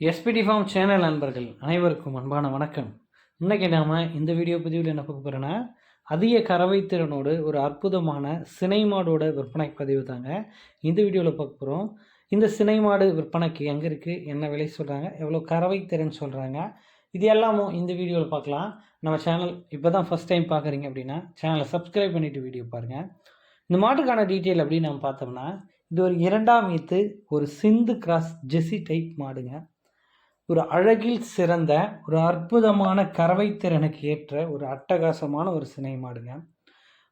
SPD form channel நண்பர்கள் அனைவருக்கும் அன்பான வணக்கம். இன்றைக்கி நாம் இந்த வீடியோ பதிவில் என்ன பார்க்க போகிறோன்னா அதிக கறவை திறனோடு ஒரு அற்புதமான சினை மாடோட விற்பனை பதிவு தாங்க இந்த வீடியோவில் பார்க்க போகிறோம் இந்த சினை மாடு விற்பனைக்கு எங்கே இருக்குது என்ன விலை சொல்கிறாங்க எவ்வளோ கறவை திறன் சொல்கிறாங்க இது எல்லாமும் இந்த வீடியோவில் பார்க்கலாம். நம்ம சேனல் இப்போ தான் ஃபஸ்ட் டைம் பார்க்குறீங்க அப்படின்னா சேனலை சப்ஸ்கிரைப் பண்ணிவிட்டு வீடியோ பாருங்கள் இந்த மாட்டுக்கான டீட்டெயில் அப்படின்னு நம்ம பார்த்தோம்னா இது ஒரு இரண்டாம் ஈத்து ஒரு சிந்து கிராஸ் ஜெஸி டைப் மாடுங்க. ஒரு அழகில் சிறந்த ஒரு அற்புதமான கறவைத்திறனுக்கு ஏற்ற ஒரு அட்டகாசமான ஒரு சினை மாடுங்க.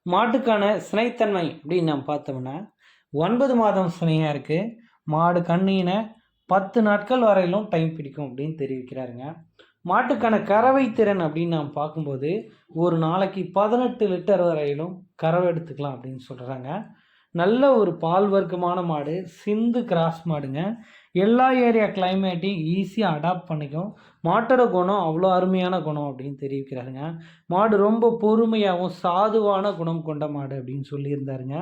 மாட்டுக்கான சினைத்தன்மை அப்படின்னு நம்ம பார்த்தோம்னா ஒன்பது மாதம் சினையாக இருக்குது மாடு கண்ணீன பத்து நாட்கள் வரையிலும் டைம் பிடிக்கும் அப்படின்னு தெரிவிக்கிறாருங்க. மாட்டுக்கான கறவை திறன் அப்படின்னு நாம் பார்க்கும்போது ஒரு நாளைக்கு பதினெட்டு லிட்டர் வரையிலும் கறவை எடுத்துக்கலாம் அப்படின்னு சொல்கிறாங்க நல்ல ஒரு பால் வர்க்கமான மாடு சிந்து கிராஸ் மாடுங்க. எல்லா ஏரியா கிளைமேட்டையும் ஈஸியாக அடாப்ட் பண்ணிக்கும். மாட்டோட குணம் அவ்வளோ அருமையான குணம் அப்படின்னு தெரிவிக்கிறாருங்க. மாடு ரொம்ப பொறுமையாகவும் சாதுவான குணம் கொண்ட மாடு அப்படின்னு சொல்லியிருந்தாருங்க.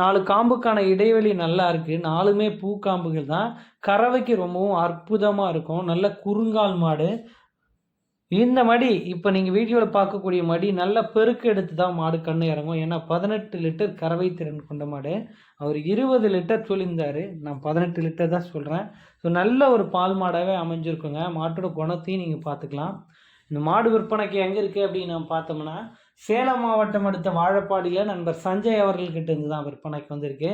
நாலு காம்புக்கான இடைவெளி நல்லா இருக்குது நாலுமே பூக்காம்புகள் தான். கறவைக்கு ரொம்பவும் அற்புதமாக இருக்கும். நல்ல குறுங்கால் மாடு. இந்த மடி இப்போ நீங்கள் வீடியோவில் பார்க்கக்கூடிய மடி நல்ல பெருக்கு எடுத்து தான் மாடு கண்ணு இறங்கும். ஏன்னா பதினெட்டு லிட்டர் கறவை திறன் கொண்ட மாடு. அவர் இருபது லிட்டர் சொல்லியிருந்தார். நான் பதினெட்டு லிட்டர் தான் சொல்கிறேன் ஸோ நல்ல ஒரு பால் மாடாகவே அமைஞ்சிருக்குங்க. மாட்டோட குணத்தையும் நீங்கள் பார்த்துக்கலாம். இந்த மாடு விற்பனைக்கு எங்கே இருக்குது அப்படின்னு நம்ம பார்த்தோம்னா சேலம் மாவட்டம் அடுத்த வாழப்பாடியில் நண்பர் சஞ்சய் அவர்கள்கிட்ட இருந்து தான் விற்பனைக்கு வந்திருக்கு.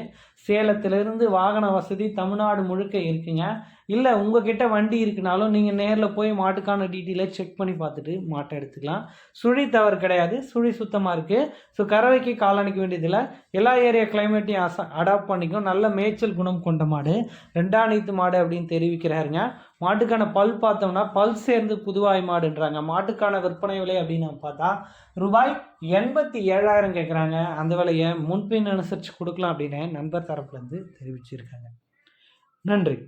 சேலத்திலிருந்து வாகன வசதி தமிழ்நாடு முழுக்க இருக்குங்க. இல்லை உங்ககிட்ட வண்டி இருக்குனாலும் நீங்கள் நேரில் போய் மாட்டுக்கான டீட்டெயிலை செக் பண்ணி பார்த்துட்டு மாட்டை எடுத்துக்கலாம். சுழி தவறு கிடையாது. சுழி சுத்தமாக இருக்குது ஸோ கறவைக்கு காலணிக்க வேண்டியதில்லை. எல்லா ஏரியா கிளைமேட்டையும் அச அடாப்ட் பண்ணிக்கும். நல்ல மேய்ச்சல் குணம் கொண்ட மாடு. ரெண்டாம் நீத்து மாடு அப்படின்னு தெரிவிக்கிறாருங்க. மாட்டுக்கான பல் பார்த்தோம்னா பல் சேர்ந்து புதுவாய் மாடுன்றாங்க. மாட்டுக்கான விற்பனை விலை அப்படின்னு பார்த்தா ரூபாய் எண்பத்தி ஏழாயிரம் கேட்குறாங்க அந்த விலையை முன்பின் அனுசரித்து கொடுக்கலாம் அப்படின்னு நண்பர் தரப்புலேருந்து தெரிவிச்சிருக்காங்க. நன்றி.